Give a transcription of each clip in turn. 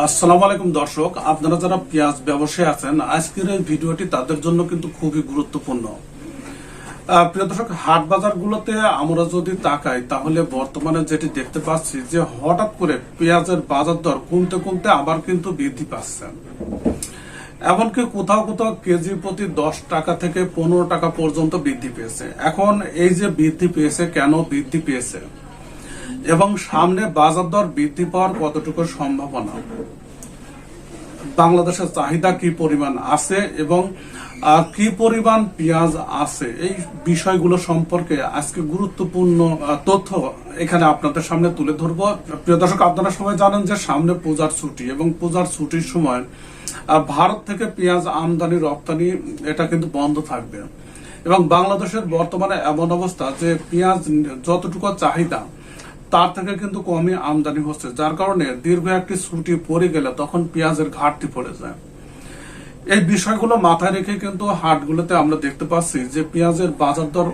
আসসালামু আলাইকুম দর্শক, আপনারা যারা পেঁয়াজ ব্যবসায়ী আছেন, আজকের এই ভিডিওটি তাদের জন্য কিন্তু খুবই গুরুত্বপূর্ণ। প্রিয় দর্শক, হাট বাজারগুলোতে আমরা যদি তাকাই, তাহলে বর্তমানে যেটি দেখতে পাচ্ছি যে হঠাৎ করে পেঁয়াজের বাজার দর কমতে কমতে আবার কিন্তু বৃদ্ধি পাচ্ছে। এমনকি কোথাও কোথাও কেজি প্রতি দশ টাকা থেকে পনেরো টাকা পর্যন্ত বৃদ্ধি পেয়েছে। এখন এই যে বৃদ্ধি পেয়েছে, কেন বৃদ্ধি পেয়েছে? এবং সামনে বাজার দর বৃদ্ধি পাওয়ার কতটুকু সম্ভাবনা? বাংলাদেশের চাহিদা কি পরিমাণ আছে এবং কি পরিমাণ পেঁয়াজ আছে? এই বিষয়গুলো সম্পর্কে আজকে গুরুত্বপূর্ণ তথ্য এখানে আপনাদের সামনে তুলে ধরবো। প্রিয় দর্শক, আপনারা সবাই জানেন যে সামনে পূজার ছুটি এবং পূজার ছুটির সময় ভারত থেকে পেঁয়াজ আমদানি রপ্তানি, এটা কিন্তু বন্ধ থাকবে। এবং বাংলাদেশের বর্তমানে এমন অবস্থা যে পেঁয়াজ যতটুকু চাহিদা তার থেকে কিন্তু কমই আমদানি হচ্ছে, যার কারণে দীর্ঘ একটি ছুটি পড়ে গেলে তখন পেঁয়াজের ঘাটতি পড়ে যায়। এই বিষয়গুলো মাথায় রেখে কিন্তু হাটগুলোতে আমরা দেখতে পাচ্ছি যে পেঁয়াজের বাজার দর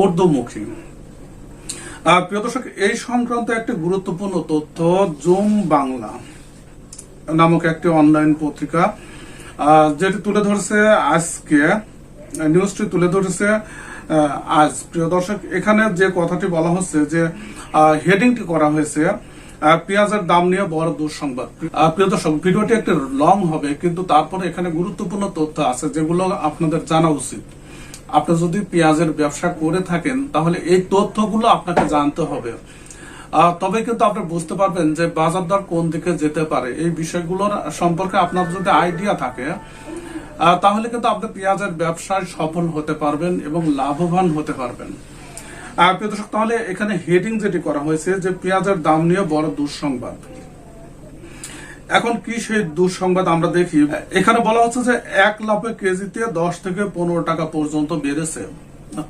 ঊর্ধ্বমুখী। প্রিয় দর্শক, এই সংক্রান্ত একটি গুরুত্বপূর্ণ তথ্য, জুম বাংলা নামক একটি অনলাইন পত্রিকা যেটি তুলে ধরেছে আজকে, নিউজটি তুলে ধরেছে আজ। প্রিয় দর্শক, এখানে যে কথাটি বলা হচ্ছে যে হেডিংটি করা হয়েছে পেঁয়াজের দাম নিয়ে বড় দুঃসংবাদ। প্রিয় দর্শক, ভিডিওটি একটু লং হবে, কিন্তু তারপরে এখানে গুরুত্বপূর্ণ তথ্য আছে, যেগুলো আপনাদের জানা উচিত। আপনি যদি পেঁয়াজের ব্যবসা করে থাকেন, তাহলে এই তথ্যগুলো আপনাকে জানতে হবে। তবে কিন্তু আপনি বুঝতে পারবেন যে বাজার দর কোন দিকে যেতে পারে। এই বিষয়গুলোর সম্পর্কে আপনার যদি আইডিয়া থাকে তাহলে কিন্তু আপনি পেঁয়াজের ব্যবসায় সফল হতে পারবেন এবং লাভবান হতে পারবেন। প্রিয় দর্শক, তাহলে এখানে হেডিং যেটি করা হয়েছে যে পেঁয়াজের দাম নিয়ে বড় দুঃসংবাদ। এখন কি সেই দুঃসংবাদ আমরা দেখি? এখানে বলা হচ্ছে যে এক লাফে কেজিতে দশ থেকে পনেরো টাকা পর্যন্ত বেড়েছে।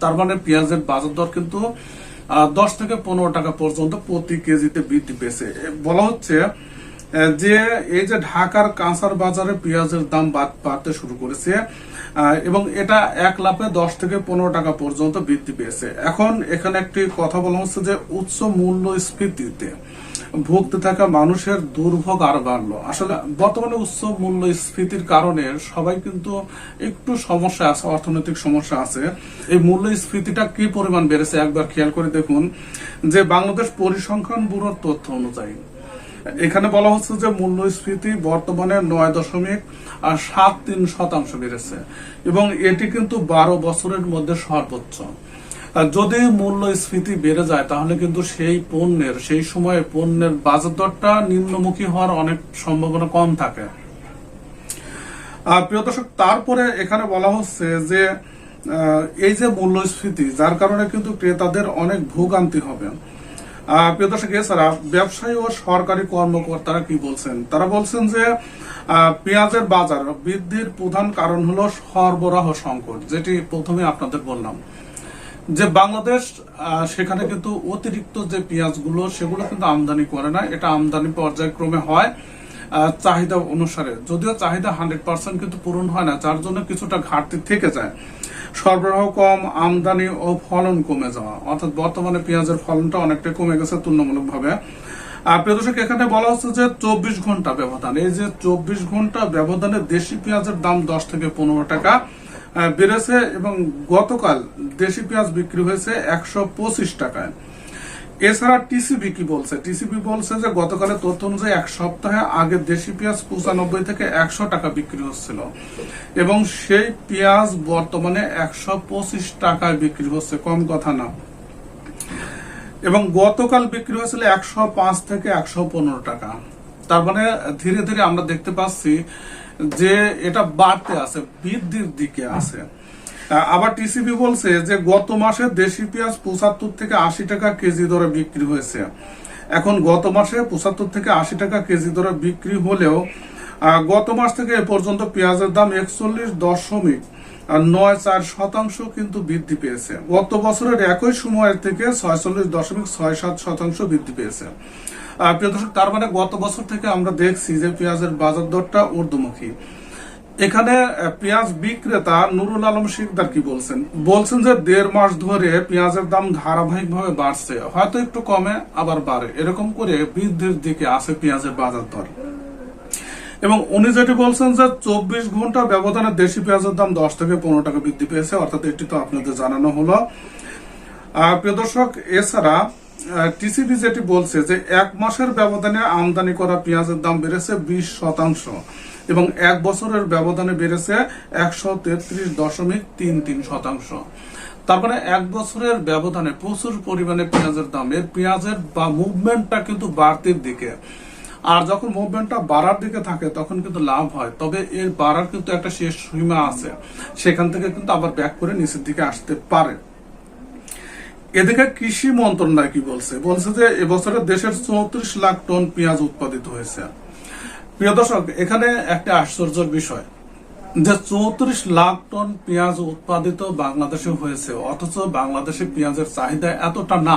তার মানে পেঁয়াজের বাজার দর কিন্তু দশ থেকে পনেরো টাকা পর্যন্ত প্রতি কেজিতে বৃদ্ধি পেয়েছে। বলা হচ্ছে যে এই যে ঢাকার কাঁচার বাজারে পেঁয়াজের দাম বাড়তে শুরু করেছে এবং এটা এক লাফে দশ থেকে পনেরো টাকা পর্যন্ত বৃদ্ধি পেয়েছে। এখন এখানে একটি কথা বলা হচ্ছে যে উচ্চ মূল্য স্ফীতিতে ভুগতে থাকা মানুষের দুর্ভোগ আর বাড়লো। আসলে বর্তমানে উচ্চ মূল্য স্ফীতির কারণে সবাই কিন্তু একটু সমস্যা আছে, অর্থনৈতিক সমস্যা আছে। এই মূল্য স্ফীতিটা কি পরিমাণ বেড়েছে একবার খেয়াল করে দেখুন, যে বাংলাদেশ পরিসংখ্যান ব্যুরোর তথ্য অনুযায়ী এখানে বলা হচ্ছে যে মূল্যস্ফীতি বর্তমানে নয় দশমিক সাত তিন শতাংশ বেড়েছে এবং এটি কিন্তু বারো বছরের মধ্যে সর্বোচ্চ। যদি মূল্যস্ফীতি বেড়ে যায়, তাহলে কিন্তু সেই পণ্যের, সেই সময়ে পণ্যের বাজার দরটা নিম্নমুখী হওয়ার অনেক সম্ভাবনা কম থাকে। প্রিয় দর্শক, তারপরে এখানে বলা হচ্ছে যে এই যে মূল্যস্ফীতি, যার কারণে কিন্তু ক্রেতাদের অনেক ভোগান্তি হবে। প্রিয় দর্শক ব্যবসায়ী ও সরকারি কর্মকর্তারা কি বলছেন? তারা বলছেন যে পেঁয়াজের বাজার বৃদ্ধির প্রধান কারণ হলো সরবরাহ সংকট, যেটি প্রথমে আপনাদের বললাম। যে বাংলাদেশ সেখানে কিন্তু অতিরিক্ত যে পেঁয়াজগুলো, সেগুলো কিন্তু আমদানি করে না। এটা আমদানি পর্যায়ক্রমে হয় চাহিদা অনুসারে। যদিও চাহিদা হান্ড্রেড পার্সেন্ট কিন্তু পূরণ হয় না, যার জন্য কিছুটা ঘাটতি থেকে যায়। সরবরাহ কম, আমদানি ও ফলন কমে যাওয়া। অর্থাৎ বর্তমানে পেঁয়াজের ফলনটা অনেকটা কমে গেছে তুলনামূলকভাবে। আর প্রিয় দর্শক, এখানে বলা হচ্ছে যে চব্বিশ ঘণ্টা ব্যবধান। এই যে চব্বিশ ঘণ্টা ব্যবধানে দেশি পেঁয়াজের দাম দশ থেকে পনেরো টাকা বেড়েছে এবং গতকাল দেশি পেঁয়াজ বিক্রি হয়েছে একশো পঁচিশ টাকায়। এছাড়া টিসিবি কি বলছে? টিসিবি বলছে যে গতকালের তথ্য অনুযায়ী এক সপ্তাহে আগে দেশি পেঁয়াজ পঁচানব্বই থেকে একশো টাকা বিক্রি হচ্ছিল এবং সেই পেঁয়াজ বর্তমানে একশো পঁচিশ টাকায় বিক্রি হচ্ছে, কম কথা না। এবং গতকাল বিক্রি হয়েছিল একশো পাঁচ থেকে একশো পনেরো টাকা। তার মানে ধীরে ধীরে আমরা দেখতে পাচ্ছি যে এটা বাড়তে আছে, বৃদ্ধির দিকে আছে। আবার টিসিবি বলছে যে গত মাসে দেশি পেঁয়াজ পঁচাত্তর থেকে আশি টাকা কেজি দরে বিক্রি হয়েছে। এখন গত মাসে পঁচাত্তর থেকে আশি টাকা কেজি দরে বিক্রি হলেও গত মাস থেকে এ পর্যন্ত পেঁয়াজের দাম একচল্লিশ দশমিক নয় চার শতাংশ কিন্তু বৃদ্ধি পেয়েছে। গত বছরের একই সময়ের থেকে ছয়চল্লিশ দশমিক ছয় সাত শতাংশ বৃদ্ধি পেয়েছে। প্রিয় দর্শক, তার মানে গত বছর থেকে আমরা দেখছি যে পেঁয়াজের বাজার দরটা ঊর্ধ্বমুখী। এখানে পেঁয়াজ বিক্রেতা নুরুল আলম শিকদার কি বলছেন? বলছেন যে দেড় মাস ধরে পেঁয়াজের দাম ধারাবাহিকভাবে বাড়ছে। হয়তো একটু কমে, আবার বাড়ে। এরকম করে বৃদ্ধির দিকে আছে পেঁয়াজের বাজার দর। এবং উনি যেটি বলছেন যে চব্বিশ ঘণ্টা ব্যবধানে দেশি পেঁয়াজের দাম দশ থেকে পনেরো টাকা বৃদ্ধি পেয়েছে, অর্থাৎ এটি তো আপনাদের জানানো হলো। প্রিয় দর্শক, এছাড়া টিসিবি যেটি বলছে যে এক মাসের ব্যবধানে আমদানি করা পেঁয়াজের দাম বেড়েছে বিশ শতাংশ। এবং এক বছরের ব্যবধানে বেড়েছে একশো তেত্রিশ দশমিক তিন তিন শতাংশ। তারপরে এক বছরের ব্যবধানে প্রচুর পরিমাণে পেঁয়াজের দাম এর পেঁয়াজের বা মুভমেন্টটা কিন্তু বাড়তির দিকে। আর যখন মুভমেন্টটা বাড়ার দিকে থাকে, তখন কিন্তু লাভ হয়। তবে এর বাড়ার কিন্তু একটা শেষ সীমা আছে। সেখান থেকে কিন্তু আবার ব্যাক করে নিচের দিকে আসতে পারে। এদিকে কৃষি মন্ত্রণালয় কি বলছে? বলছে যে এবছরে দেশের চৌত্রিশ লাখ টন পেঁয়াজ উৎপাদিত হয়েছে। প্রিয় দর্শক, এখানে একটা আশ্চর্যের বিষয়। যে চৌত্রিশ লাখ টন পেঁয়াজ উৎপাদিত বাংলাদেশে হয়েছে, অথচ বাংলাদেশে পেঁয়াজের চাহিদা এতটা না।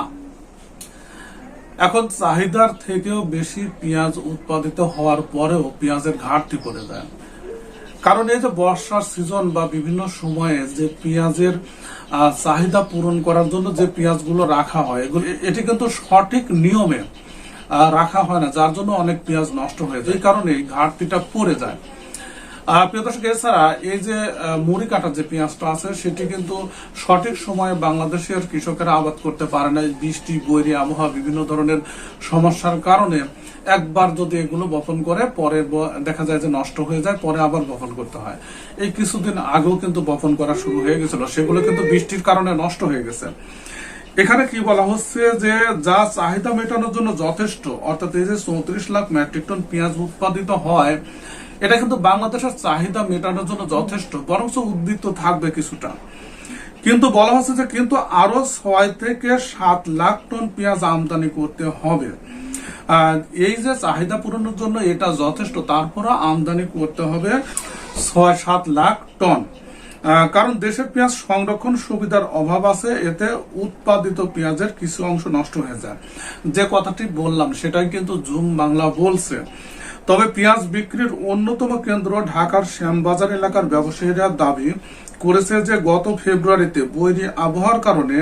এখন চাহিদার থেকেও বেশি পেঁয়াজ উৎপাদিত হওয়ার পরেও পেঁয়াজের ঘাটতি পড়ে যায়। কারণ এই যে বর্ষার সিজন বা বিভিন্ন সময়ে যে পেঁয়াজের চাহিদা পূরণ করার জন্য যে পেঁয়াজগুলো রাখা হয়, এগুলো এটি কিন্তু সঠিক নিয়মে রাখা হয় না, যার জন্য অনেক পেঁয়াজ নষ্ট হয়ে যায়। এই কারণে ঘাটতিটা পড়ে যায়। প্রিয় দর্শক, এছাড়া এই যে মুড়ি কাটার যে পেঁয়াজটা আছে, সেটি কিন্তু সঠিক সময়ে বাংলাদেশের কৃষকেরা আবাদ করতে পারে না বৃষ্টি, বৈরী, আবহাওয়া, বিভিন্ন ধরনের সমস্যার কারণে একবার যদি এগুলো বপন করে, পরে দেখা যায় যে নষ্ট হয়ে যায়, পরে আবার বপন করতে হয়। এই কিছুদিন আগেও কিন্তু বপন করা শুরু হয়ে গেছিল। সেগুলো কিন্তু বৃষ্টির কারণে নষ্ট হয়ে গেছে। এখানে কি বলা হচ্ছে যে যা চাহিদা মেটানোর জন্য যথেষ্ট, অর্থাৎ এই যে চৌত্রিশ লাখ মেট্রিক টন পেঁয়াজ উৎপাদিত হয়, এটা কিন্তু বাংলাদেশের চাহিদা মেটানোর জন্য যথেষ্ট বরং উদ্বৃত্ত থাকবে কিছুটা। কিন্তু বলা হচ্ছে যে কিন্তু আরও ছয় থেকে সাত লাখ টন পেঁয়াজ আমদানি করতে হবে। এই যে চাহিদা পূরণের জন্য এটা যথেষ্ট তারপরে আমদানি করতে হবে ছয় সাত লাখ টন। কারণ দেশের পেঁয়াজ সংরক্ষণ সুবিধার অভাব আছে, এতে উৎপাদিত পেঁয়াজের কিছু অংশ নষ্ট হয়ে যায়। যে কথাটি বললাম, সেটাই কিন্তু জুম বাংলা বলছে। তবে পেঁয়াজ বিক্রির অন্যতম কেন্দ্র ঢাকার শ্যামবাজার এলাকার ব্যবসায়ীরা দাবি করেছে যে, গত ফেব্রুয়ারিতে বৈরী আবহাওয়ার কারণে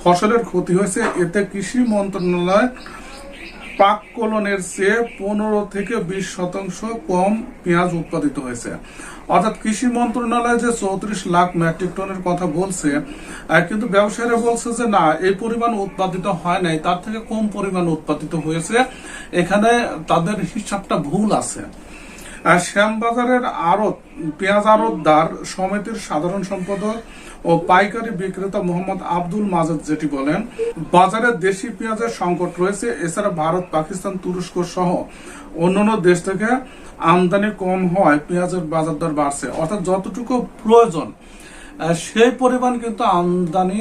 ফসলের ক্ষতি হয়েছে। এতে কৃষি মন্ত্রণালয় পাক কলনের চেয়ে পনেরো থেকে বিশ শতাংশ কম পেঁয়াজ উৎপাদিত হয়েছে। অর্থাৎ কৃষি মন্ত্রণালয় যে চৌত্রিশ লাখ মেট্রিক টনের কথা বলছে কিন্তু ব্যবসায়ীরা বলছে যে না, এই পরিমাণ উৎপাদিত হয় নাই, তার থেকে কম পরিমাণ উৎপাদিত হয়েছে। এখানে তাদের হিসাবটা ভুল আছে। শ্যামবাজারের আড়ত, পেঁয়াজ আড়তদার সমিতির সাধারণ সম্পাদক ও পাইকারি বিক্রেতা মোহাম্মদ আব্দুল মাজেদ যেটি বলেন, বাজারে দেশি পেঁয়াজের সংকট রয়েছে, এছাড়া ভারত, পাকিস্তান, তুরস্ক সহ অন্যান্য দেশ থেকে আমদানি কম হওয়ায় পেঁয়াজের বাজার দর বাড়ছে। অর্থাৎ যতটুকু প্রয়োজন সেই পরিমাণ কিন্তু আমদানি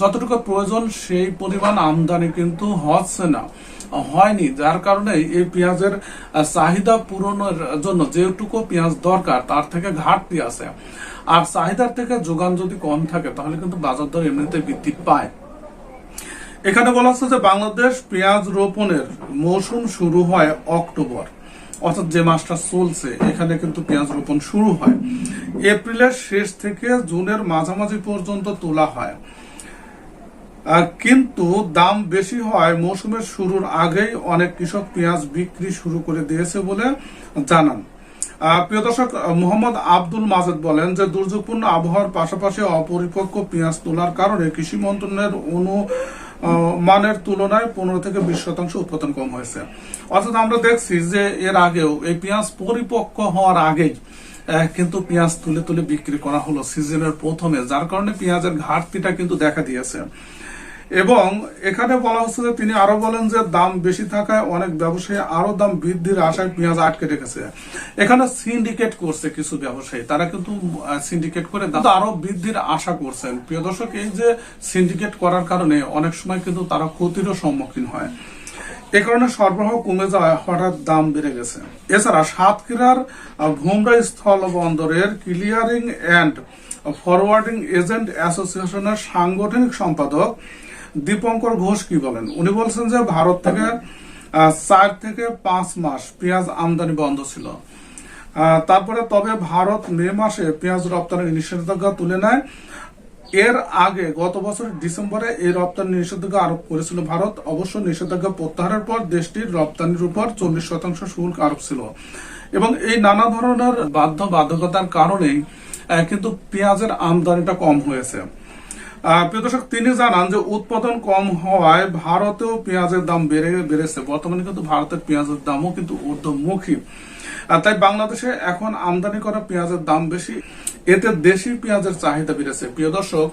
যতটুকু প্রয়োজন, সেই পরিমাণ আমদানি কিন্তু হচ্ছে না। হয়নি। যার কারণে এই পেঁয়াজের চাহিদা পূরণের জন্য যেটুকু পেঁয়াজ দরকার, তার থেকে ঘাটতি আছে। আর চাহিদার থেকে যোগান যদি কম থাকে, তাহলে কিন্তু বাজার দর এমনিতে বৃদ্ধি পায়। এখানে বলা হচ্ছে যে বাংলাদেশ পেঁয়াজ রোপণের মৌসুম শুরু হয় অক্টোবর, অর্থাৎ যে মাসটা চলছে, এখানে কিন্তু পেঁয়াজ রোপণ শুরু হয়। এপ্রিলের শেষ থেকে জুনের মাঝামাঝি পর্যন্ত তোলা হয়। কিন্তু দাম বেশি হয় মৌসুমের শুরুর আগেই অনেক কৃষক পেঁয়াজ বিক্রি শুরু করে দিয়েছে বলে জানান। প্রিয় দর্শক, মোহাম্মদ আব্দুল মাজেদ বলেন যে, দুর্যোগপূর্ণ আবহাওয়ার পাশাপাশি অপরিপক্ক পেঁয়াজ তোলার কারণে কৃষি মন্ত্রণের অনু মানের তুলনায় পনেরো থেকে বিশ শতাংশ উৎপাদন কম হয়েছে। অর্থাৎ আমরা দেখছি যে এর আগেও এই পেঁয়াজ পরিপক্ক হওয়ার আগেই কিন্তু পেঁয়াজ তুলে তুলে বিক্রি করা হলো সিজনের প্রথমে, যার কারণে পেঁয়াজের ঘাটতিটা কিন্তু দেখা দিয়েছে। এবং এখানে বলা হচ্ছে যে তিনি আরও বলেন যে দাম বেশি থাকায় অনেক ব্যবসায়ী আরও দাম বৃদ্ধির আশায় পেঁয়াজ আটকে রেখেছে। এখানে সিন্ডিকেট করছে কিছু ব্যবসায়ী। তারা কিন্তু সিন্ডিকেট করে আরও বৃদ্ধির আশা করছেন। প্রিয় দর্শক, এই যে সিন্ডিকেট করার কারণে অনেক সময় কিন্তু তারা ক্ষতিরও সম্মুখীন হয়। এ কারণে সরবরাহ কমে যাওয়ায় হঠাৎ দাম বেড়ে গেছে। এছাড়া সাতক্ষীরার ভোমরা স্থল বন্দরের ক্লিয়ারিং অ্যান্ড ফরওয়ার্ডিং এজেন্ট অ্যাসোসিয়েশনের সাংগঠনিক সম্পাদক দীপঙ্কর ঘোষ কি বলেন? উনি বলছেন যে ভারত থেকে চার থেকে পাঁচ মাস পেঁয়াজ আমদানি বন্ধ ছিল। তারপরে তবে ভারত মে মাসে পেঁয়াজ রপ্তানির নিষেধাজ্ঞা তুলে নেয়। এর আগে গত বছর ডিসেম্বরে এই রপ্তানি নিষেধাজ্ঞা আরোপ করেছিল ভারত। অবশ্য নিষেধাজ্ঞা প্রত্যাহারের পর দেশটির রপ্তানির উপর চল্লিশ শতাংশ শুল্ক আরোপ ছিল। এবং এই নানা ধরনের বাধ্য বাধ্যকতার কারণেই কিন্তু পেঁয়াজের আমদানিটা কম হয়েছে। প্রিয় তিনি জানান যে উৎপাদন কম হওয়ায় ভারতেও পেঁয়াজের দাম বেড়ে বেড়েছে। বর্তমানে কিন্তু ভারতের পেঁয়াজের দামও কিন্তু ঊর্ধ্বমুখী। তাই বাংলাদেশে এখন আমদানি করা পেঁয়াজের দাম বেশি, এতে দেশি পেঁয়াজের চাহিদা বেড়েছে। প্রিয় দর্শক,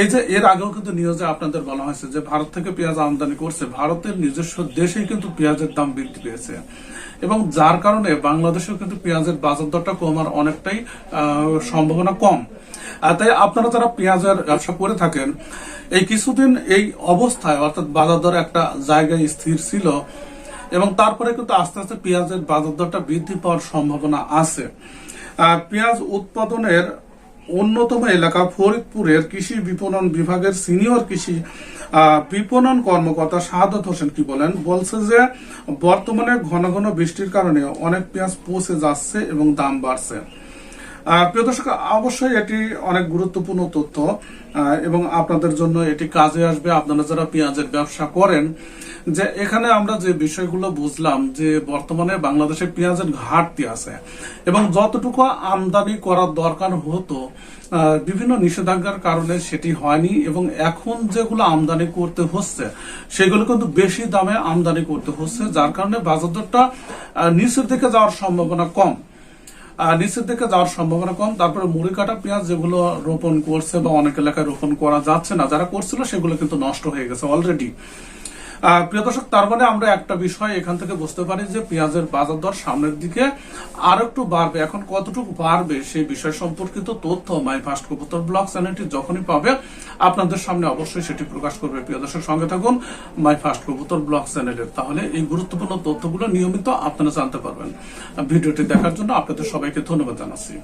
এই যে এর আগেও কিন্তু নিউজে আপনাদের বলা হয়েছে যে ভারত থেকে পেঁয়াজ আমদানি করছে। ভারতের নিজস্ব দেশেই কিন্তু পেঁয়াজের দাম বৃদ্ধি পেয়েছে। এবং যার কারণে বাংলাদেশেও কিন্তু পেঁয়াজের বাজার দরটা কমার অনেকটাই সম্ভাবনা কম। তাই আপনারা যারা পেঁয়াজের ব্যবসা করে থাকেন, এই কিছুদিন এই অবস্থায়, অর্থাৎ বাজার দর একটা জায়গায় স্থির ছিল এবং তারপরে কিন্তু আস্তে আস্তে পেঁয়াজের বাজার দরটা বৃদ্ধি পাওয়ার সম্ভাবনা আছে। পেঁয়াজ উৎপাদনের অন্যতম এলাকা ফরিদপুরের কৃষি বিপণন বিভাগের সিনিয়র কৃষি বিপণন কর্মকর্তা শাহাদত হোসেন কি বলেন? বলছে যে, বর্তমানে ঘন ঘন বৃষ্টির কারণে অনেক পেঁয়াজ পচে যাচ্ছে এবং দাম বাড়ছে। প্রিয় দর্শক, অবশ্যই এটি অনেক গুরুত্বপূর্ণ তথ্য এবং আপনাদের জন্য এটি কাজে আসবে। আপনারা যারা পেঁয়াজের ব্যবসা করেন যে এখানে আমরা যে বিষয়গুলো বুঝলাম যে বর্তমানে বাংলাদেশে পেঁয়াজের ঘাটতি আছে এবং যতটুকু আমদানি করার দরকার হতো বিভিন্ন নিষেধাজ্ঞার কারণে সেটি হয়নি এবং এখন যেগুলো আমদানি করতে হচ্ছে, সেগুলো কিন্তু বেশি দামে আমদানি করতে হচ্ছে, যার কারণে বাজার দরটা নিচের দিকে যাওয়ার সম্ভাবনা কম। নিচের দিকে যাওয়ার সম্ভাবনা কম, তারপরে মুড়ি কাটা পেঁয়াজ যেগুলো রোপণ করছে বা অনেক এলাকায় রোপণ করা যাচ্ছে না, যারা করছিল সেগুলো কিন্তু নষ্ট হয়ে গেছে অলরেডি প্রিয় দর্শক, তার মানে আমরা একটা বিষয় এখান থেকে বুঝতে পারি যে পেঁয়াজের বাজার দর সামনের দিকে আর একটু বাড়বে। এখন কতটুকু বাড়বে সেই বিষয় সম্পর্কিত তথ্য মাই ফার্স্ট কবুতর ব্লগ চ্যানেলটি যখনই পাবে, আপনাদের সামনে অবশ্যই সেটি প্রকাশ করবে। প্রিয় দর্শক, সঙ্গে থাকুন মাই ফার্স্ট কবুতর ব্লগ চ্যানেলের। তাহলে এই গুরুত্বপূর্ণ তথ্যগুলো নিয়মিত আপনারা জানতে পারবেন। ভিডিওটি দেখার জন্য আপনাদের সবাইকে ধন্যবাদ জানাচ্ছি।